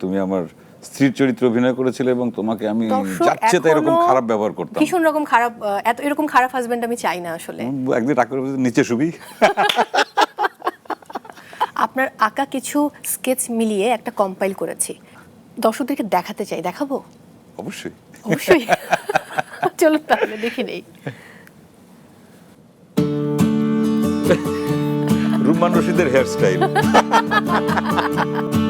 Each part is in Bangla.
তুমি আমার স্ত্রীর চরিত্রে অভিনয় করেছিলে এবং তোমাকে আমি যাচ্ছে তাই এরকম খারাপ ব্যবহার করতাম। ভীষণ রকম খারাপ এত এরকম খারাপ হাজবেন্ড আমি চাই না আসলে। একদিন করে নিচে শুবি। আপনার আঁকা কিছু স্কেচ মিলিয়ে একটা কম্পাইল করেছি। দর্শকদেরকে দেখাতে চাই দেখাবো? অবশ্যই। অবশ্যই। চলো তাহলে দেখি নেই। রুমান রশিদের হেয়ার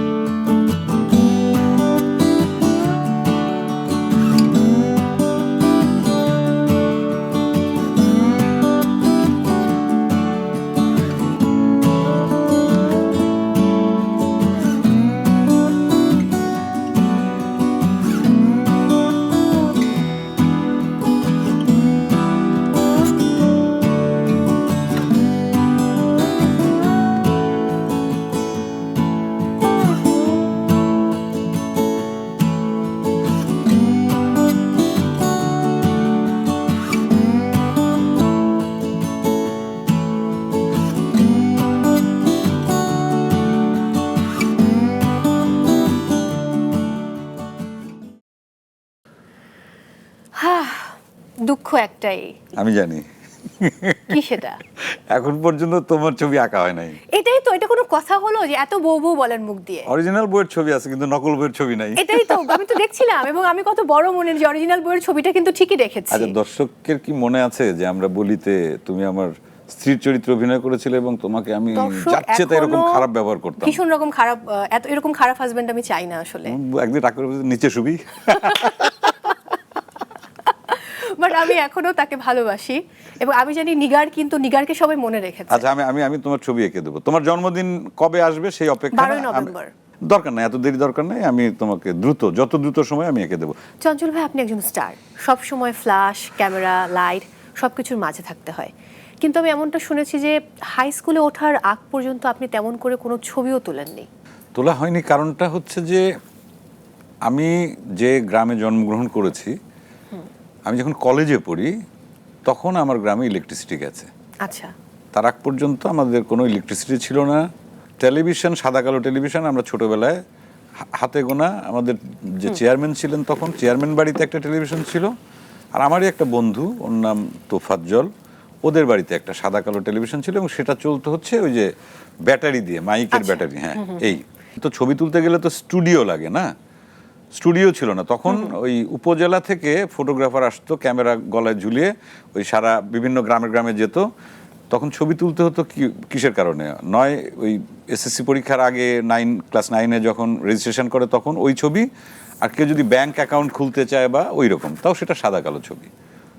দুঃখ একটাই। আমি জানি। কি সেটা? এখন পর্যন্ত তোমার ছবি আঁকা হয় নাই। এটাই তো এটা কোনো কথা হলো যে এত বউ বউ বলেন মুখ দিয়ে? অরিজিনাল বইয়ের ছবি আছে কিন্তু নকল বইয়ের ছবি নাই। এটাই তো আমি তো দেখছিলাম এবং আমি কত বড় মনের যে অরিজিনাল বইয়ের ছবিটা কিন্তু ঠিকই রেখেছি আচ্ছা দর্শকের কি মনে আছে যে আমরা বলিতে তুমি আমার স্ত্রীর চরিত্রে অভিনয় করেছিলে এবং তোমাকে আমি যাচ্ছে তাই এরকম খারাপ ব্যবহার করতাম? ভীষণ রকম খারাপ এত এরকম খারাপ হাজবেন্ড আমি চাই না আসলে। একদিন করে নিচে শুবি। বাট আমি এখনও তাকে ভালোবাসি এবং আমি জানি নিগার কিন্তু নিগারকে সবাই মনে রেখেছে। আচ্ছা আমি আমি আমি তোমার ছবি এঁকে দেবো। তোমার জন্মদিন কবে আসবে সেই অপেক্ষা বারোই নভেম্বর। দরকার নাই এত দেরি দরকার নাই আমি তোমাকে দ্রুত যত দ্রুত সময় আমি এঁকে দেবো। চঞ্চল ভাই আপনি একজন স্টার। সব সময় ফ্ল্যাশ ক্যামেরা লাইট সব কিছুর মাঝে থাকতে হয়। কিন্তু আমি এমনটা শুনেছি যে হাই স্কুলে ওঠার আগ পর্যন্ত আপনি তেমন করে কোনো ছবিও তোলেননি। তোলা হয়নি কারণটা হচ্ছে যে আমি যে গ্রামে জন্মগ্রহণ করেছি আমি যখন কলেজে পড়ি তখন আমার গ্রামে ইলেকট্রিসিটি গেছে। আচ্ছা। তার আগ পর্যন্ত আমাদের কোনো ইলেকট্রিসিটি ছিল না। টেলিভিশন সাদা কালো টেলিভিশন আমরা ছোটবেলায় হাতে গোনা আমাদের যে চেয়ারম্যান ছিলেন তখন চেয়ারম্যান বাড়িতে একটা টেলিভিশন ছিল। আর আমারই একটা বন্ধু ওর নাম তোফাজ্জল ওদের বাড়িতে একটা সাদা কালো টেলিভিশন ছিল এবং সেটা চলতে হচ্ছে ওই যে ব্যাটারি দিয়ে মাইকের আচ্ছা। ব্যাটারি হ্যাঁ এই। তো ছবি তুলতে গেলে তো স্টুডিও লাগে না? স্টুডিও ছিল না। তখন ওই উপজেলা থেকে ফটোগ্রাফার আসতো ক্যামেরা গলায় ঝুলিয়ে ওই সারা বিভিন্ন গ্রামে গ্রামে যেত। তখন ছবি তুলতে হতো কি কিসের কারণে? নয় ওই এসএসসি পরীক্ষার আগে নাইন ক্লাস নাইনে যখন রেজিস্ট্রেশন করে তখন ওই ছবি আর কেউ যদি ব্যাংক অ্যাকাউন্ট খুলতে চায় বা ওই রকম তাও সেটা সাদা কালো ছবি।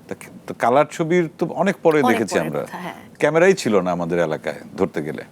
তা কালার ছবির তো অনেক পরে দেখেছি আমরা। হ্যাঁ। ক্যামেরাই ছিল না আমাদের এলাকায় ধরতে গেলে।